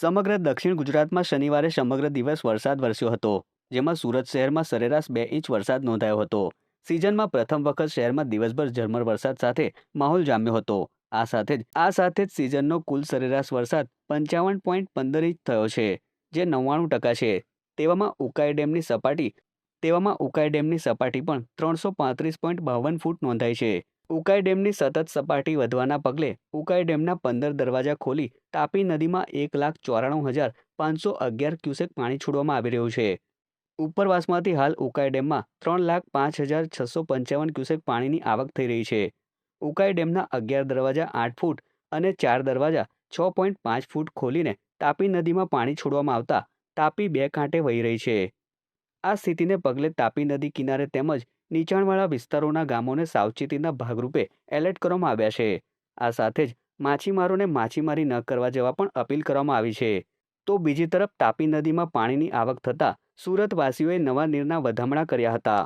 સમગ્ર દક્ષિણ ગુજરાતમાં શનિવારે સમગ્ર દિવસ વરસાદ વરસ્યો હતો, જેમાં સુરત શહેરમાં સરેરાશ બે ઇંચ વરસાદ નોંધાયો હતો. સિઝનમાં પ્રથમ વખત શહેરમાં દિવસભર ઝરમર વરસાદ સાથે માહોલ જામ્યો હતો. આ સાથે જ, આ સાથે જ સિઝનનો કુલ સરેરાશ વરસાદ પંચાવન પોઈન્ટ પંદર ઇંચ થયો છે, જે નવ્વાણું ટકા છે. તેવામાં ઉકાઈ ડેમની સપાટી, તેવામાં ઉકાઈ ડેમની સપાટી પણ ત્રણસો પાંત્રીસ પોઈન્ટ બાવન ફૂટ નોંધાઈ છે. ઉકાઈ ડેમની સતત સપાટી વધવાના પગલે ઉકાઈ ડેમના પંદર દરવાજા ખોલી તાપી નદીમાં એક લાખ ચોરાણું હજાર પાંચસો અગિયાર ક્યુસેક પાણી છોડવામાં આવી રહ્યું છે. ઉપરવાસમાંથી હાલ ઉકાઈ ડેમમાં ત્રણ લાખ પાંચ હજાર છસો પંચાવન ક્યુસેક પાણીની આવક થઈ રહી છે. ઉકાઈ ડેમના અગિયાર દરવાજા આઠ ફૂટ અને ચાર દરવાજા છ પોઈન્ટ પાંચ ફૂટ ખોલીને તાપી નદીમાં પાણી છોડવામાં આવતા તાપી બે કાંઠે વહી રહી છે. આ સ્થિતિને પગલે તાપી નદી કિનારે તેમજ નીચાણવાળા વિસ્તારોના ગામોને સાવચેતીના ભાગરૂપે એલર્ટ કરવામાં આવ્યા છે. આ સાથે જ માછીમારોને માછીમારી ન કરવા જવા પણ અપીલ કરવામાં આવી છે. તો બીજી તરફ તાપી નદીમાં પાણીની આવક થતાં સુરતવાસીઓએ નવા નીરના વધામણા કર્યા હતા.